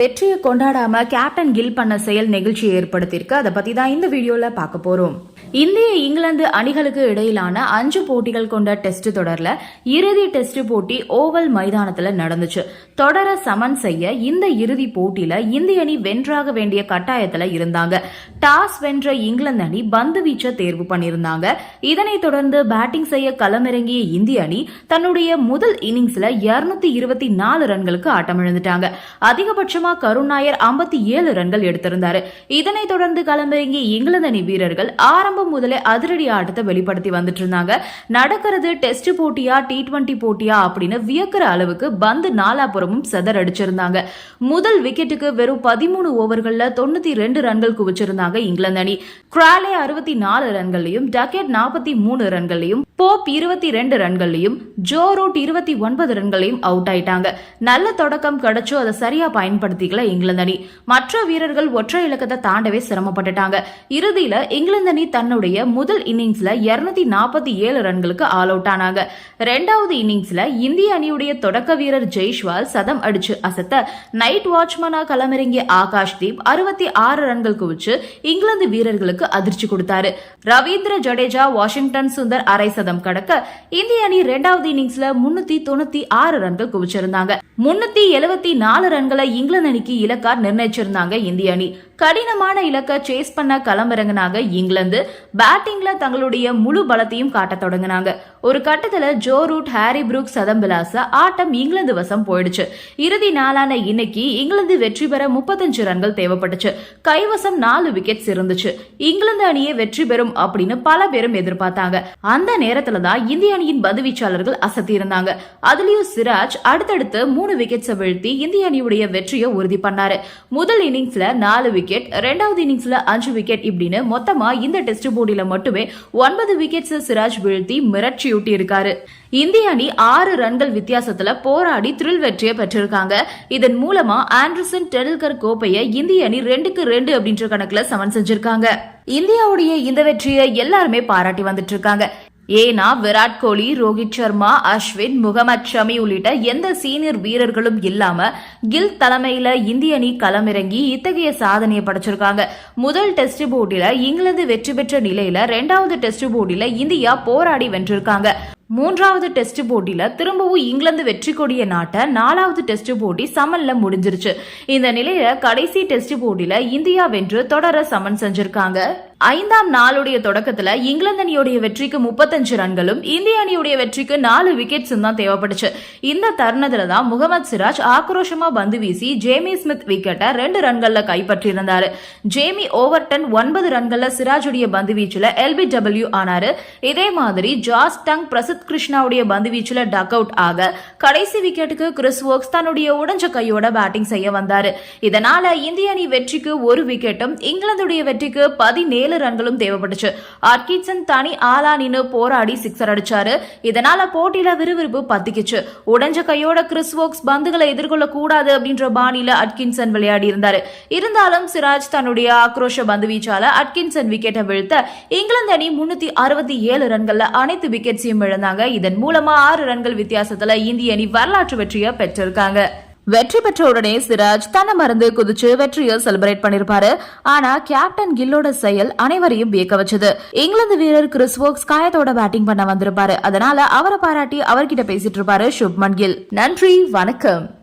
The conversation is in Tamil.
வெற்றியை கொண்டாடாம கேப்டன் கில் பண்ண செயல் நெகிழ்ச்சியை ஏற்படுத்தியிருக்கு. அதை பத்தி தான் இந்த வீடியோல பார்க்க போறோம். இந்திய இங்கிலாந்து அணிகளுக்கு இடையிலான அஞ்சு போட்டிகள் கொண்ட டெஸ்ட் தொடர்ல இறுதி டெஸ்ட் போட்டி ஓவல் மைதானத்துல நடந்துச்சு. தொடர சமன் செய்ய இந்த இறுதி போட்டியில இந்திய அணி வென்றாக வேண்டிய கட்டாயத்துல இருந்தாங்க. டாஸ் வென்ற இங்கிலாந்து அணி பந்து வீச்ச தேர்வு பண்ணியிருந்தாங்க. இதனைத் தொடர்ந்து பேட்டிங் செய்ய களமிறங்கிய இந்திய அணி தன்னுடைய முதல் இன்னிங்ஸ்ல 224 இருபத்தி நாலு ரன்களுக்கு ஆட்டமிழந்துட்டாங்க. அதிகபட்சமா கருணாயர் 57 ஏழு ரன்கள் எடுத்திருந்தாரு. இதனைத் தொடர்ந்து களமிறங்கிய இங்கிலாந்து அணி வீரர்கள் ஆரம்பம் முதலே அதிரடி ஆட்டத்தை வெளிப்படுத்தி வந்துட்டு இருந்தாங்க நடக்கிறது டெஸ்ட் போட்டியா டி டுவெண்டி போட்டியா அப்படின்னு வியக்கிற அளவுக்கு பந்து நாலாபுறமும் செதர் அடிச்சிருந்தாங்க. முதல் விக்கெட்டுக்கு வெறும் பதிமூணு ஓவர்கள்ல தொண்ணூத்தி ரெண்டு ரன்கள் குவிச்சிருந்தாங்க இங்கிலாந்து அணி. கிராலே அறுபத்தி நாலு ரன்களையும் டக்கெட் நாற்பத்தி மூணு ரன்களையும் போப் இருபத்தி ரெண்டு ரன்கள்லையும் ஜோ ரூட் இருபத்தி ஒன்பது ரன்களையும் அவுட் ஆயிட்டாங்க. நல்ல தொடக்கம் கிடைச்சோ அதை சரியா பயன்படுத்திக்கல இங்கிலாந்து அணி. மற்ற வீரர்கள் ஒற்றை இலக்கத்தை தாண்டவே சிரமப்பட்டுட்டாங்க. இறுதியில இங்கிலாந்து அணி தன்னுடைய முதல் இன்னிங்ஸ்ல 247 நாற்பத்தி ஏழு ரன்களுக்கு ஆல் அவுட் ஆனாங்க. ரெண்டாவது இன்னிங்ஸ்ல இந்திய அணியுடைய தொடக்க வீரர் ஜெய்ஷ்வால் சதம் அடிச்சு அசத்த நைட் வாட்ச்மேனா களமிறங்கிய ஆகாஷ் தீப் அறுபத்தி ஆறு ரன்கள் குவிச்சு இங்கிலாந்து வீரர்களுக்கு அதிர்ச்சி கொடுத்தாரு. ரவீந்திர ஜடேஜா வாஷிங்டன் சுந்தர் அரை சதம் கடக்க இந்திய அணி இரண்டாவது இன்னிங்ஸ்ல முன்னூத்தி தொண்ணூத்தி ஆறு ரன்கள் குவிச்சிருந்தாங்க. முன்னூத்தி எழுபத்தி நாலு ரன்களை இங்கிலாந்து அணிக்கு இலக்கா நிர்ணயிச்சிருந்தாங்க இந்திய அணி. கடினமான இலக்கை சேஸ் பண்ண களமிறங்கினாங்க இங்கிலாந்து. பேட்டிங்ல தங்களுடைய முழு பலத்தையும் காட்ட தொடங்கினாங்க. ஒரு கட்டத்துல ஜோ ரூட் ஹாரி புரூக் சதம்பிலாச ஆட்டம் இங்கிலாந்து வசம் போயிடுச்சு. இறுதி நாளான இன்னைக்கு இங்கிலாந்து வெற்றி பெற முப்பத்தஞ்சு ரன்கள் தேவைப்பட்டுச்சு. கைவசம் நாலு விக்கெட்ஸ் இருந்துச்சு. இங்கிலாந்து அணியே வெற்றி பெறும் அப்படின்னு பல பேரும் எதிர்பார்த்தாங்க. அந்த நேரத்துல தான் இந்திய அணியின் பந்துவீச்சாளர்கள் அசத்தி இருந்தாங்க அதுலயும் சிராஜ் அடுத்தடுத்து மூணு விக்கெட்ஸை வீழ்த்தி இந்திய அணியுடைய வெற்றியை உறுதி பண்ணாரு. முதல் இன்னிங்ஸ்ல நாலு விக்கெட் விக்கெட் ரெண்டாவது இன்னிங்ஸ்ல அஞ்சு விக்கெட் இப்படின்னு மொத்தமா இந்த டெஸ்ட் போட்டியில மட்டுமே ஒன்பது விக்கெட்ஸ் சிராஜ் வீழ்த்தி மிரட்சியூட்டி இருக்காரு இந்திய அணி ஆறு ரன்கள் வித்தியாசத்துல போராடி த்ரில் வெற்றியை பெற்றிருக்காங்க. இதன் மூலமா ஆண்டர்சன் டெண்டுல்கர் கோப்பையை இந்திய அணி ரெண்டுக்கு ரெண்டு அப்படின்ற கணக்குல சமன் செஞ்சிருக்காங்க. இந்தியாவுடைய இந்த வெற்றியை எல்லாருமே பாராட்டி வந்துட்டு இருக்காங்க. ஏனா விராட் கோலி ரோஹித் சர்மா அஸ்வின் முகமது ஷமி உள்ளிட்ட எந்த சீனியர் வீரர்களும் இல்லாம கில் தலைமையில இந்திய அணி களமிறங்கி இத்தகைய சாதனையை படைச்சிருக்காங்க. முதல் டெஸ்ட் போட்டியில இங்கிலாந்து வெற்றி பெற்ற நிலையில ரெண்டாவது டெஸ்ட் போட்டியில இந்தியா போராடி வென்றிருக்காங்க. மூன்றாவது டெஸ்ட் போட்டியில திரும்பவும் இங்கிலாந்து வெற்றி கொடிய நாட்டை நாலாவது டெஸ்ட் போட்டி சமன்ல முடிஞ்சிருச்சு. இந்த நிலையில கடைசி டெஸ்ட் போட்டியில இந்தியா வென்று தொடர சமன் செஞ்சிருக்காங்க. ஐந்தாம் நாளுடைய தொடக்கத்துல இங்கிலாந்து அணியுடைய வெற்றிக்கு முப்பத்தஞ்சு ரன்களும் இந்திய அணியுடைய வெற்றிக்கு நாலு விக்கெட்ஸும் தான் தேவைப்பட்டுச்சு இந்த தருணத்துல தான் முகமது சிராஜ் ஆக்ரோஷமா பந்து வீசி ஜேமி ஸ்மித் விக்கெட்டை ரெண்டு ரன்கள்ல கைப்பற்றியிருந்தாரு. ஜேமி ஓவர்டன் ஒன்பது ரன்கள்ல சிராஜுடைய பந்து வீச்சுல எல்பி டபிள்யூ ஆனாரு. இதே மாதிரி ஜாஸ் டங் பிரசித் கிருஷ்ணாவுடைய பந்து வீச்சுல டக் அவுட் ஆக கடைசி விக்கெட்டுக்கு கிறிஸ் ஒர்க்ஸ் தன்னுடைய உடைஞ்ச கையோட பேட்டிங் செய்ய வந்தாரு. இதனால இந்திய அணி வெற்றிக்கு ஒரு விக்கெட்டும் இங்கிலாந்துடைய வெற்றிக்கு பதினேழு ரன்களும் தேவைப்பட்டுச்சு. அட்கின்சன் தனி ஆளா நின்று போராடி சிக்ஸர் அடிச்சாரு. இதனால போட்டியில விறுவிறுப்பு பத்திக்குச்சு. உடைஞ்ச கையோட கிறிஸ் வோக்ஸ் பந்துகளை எதிர்கொள்ள கூடாது அப்படின்ற பாணியில அட்கின்சன் விளையாடி இருந்தாரு. இருந்தாலும் சிராஜ் தன்னுடைய ஆக்ரோஷ பந்து வீச்சால அட்கின்சன் விக்கெட்டை வீழ்த்த இங்கிலாந்து அணி முன்னூத்தி அறுபத்தி ஏழு ரன்கள்ல அனைத்து விக்கெட்ஸையும் இழந்தாங்க. இதன் மூலமா ஆறு ரன்கள் வித்தியாசத்துல இந்திய அணி வரலாற்று வெற்றியை பெற்றிருக்காங்க. வெற்றி பெற்ற உடனே சிராஜ் தன்னை மறந்து குதிச்சு வெற்றியை செலிப்ரேட் பண்ணிருப்பாரு. ஆனா கேப்டன் கில்லோட செயல் அனைவரையும் வியக்க வச்சது. இங்கிலாந்து வீரர் கிறிஸ் வோக்ஸ் காயத்தோட பேட்டிங் பண்ண வந்திருப்பாரு. அதனால அவரை பாராட்டி அவர்கிட்ட பேசிட்டு இருப்பாரு சுப்மன் கில். நன்றி வணக்கம்.